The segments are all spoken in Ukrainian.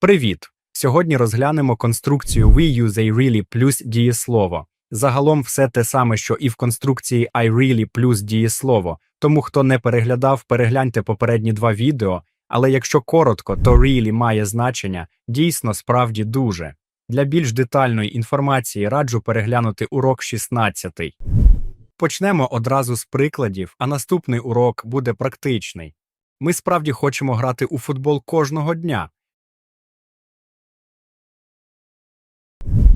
Привіт! Сьогодні розглянемо конструкцію we use really плюс дієслово. Загалом все те саме, що і в конструкції I плюс дієслово. Тому хто не переглядав, перегляньте попередні два відео. Але якщо коротко, то really має значення дійсно справді дуже. Для більш детальної інформації раджу переглянути урок 16. Почнемо одразу з прикладів, а наступний урок буде практичний. Ми справді хочемо грати у футбол кожного дня.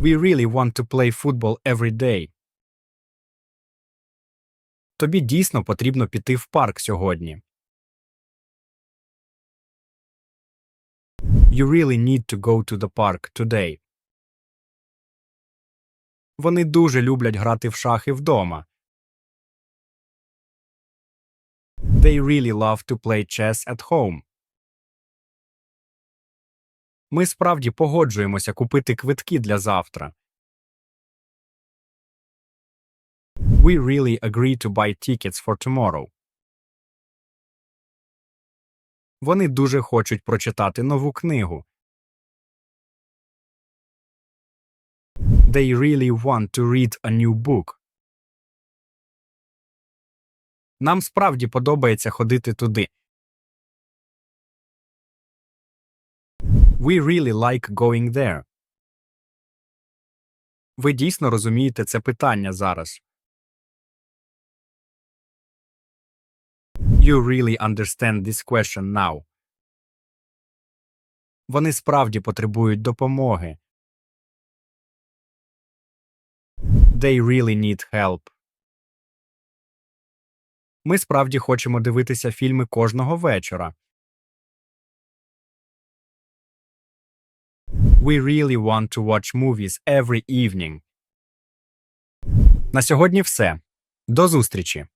We really want to play football every day. Тобі дійсно потрібно піти в парк сьогодні. You really need to go to the park today. Вони дуже люблять грати в шахи вдома. They really love to play chess at home. Ми справді погоджуємося купити квитки для завтра. We really agree to buy tickets for tomorrow. Вони дуже хочуть прочитати нову книгу. They really want to read a new book. Нам справді подобається ходити туди. We really like going there. Ви дійсно розумієте це питання зараз. You really understand this question now. Вони справді потребують допомоги. They really need help. Ми справді хочемо дивитися фільми кожного вечора. We really want to watch movies every evening. На сьогодні все. До зустрічі!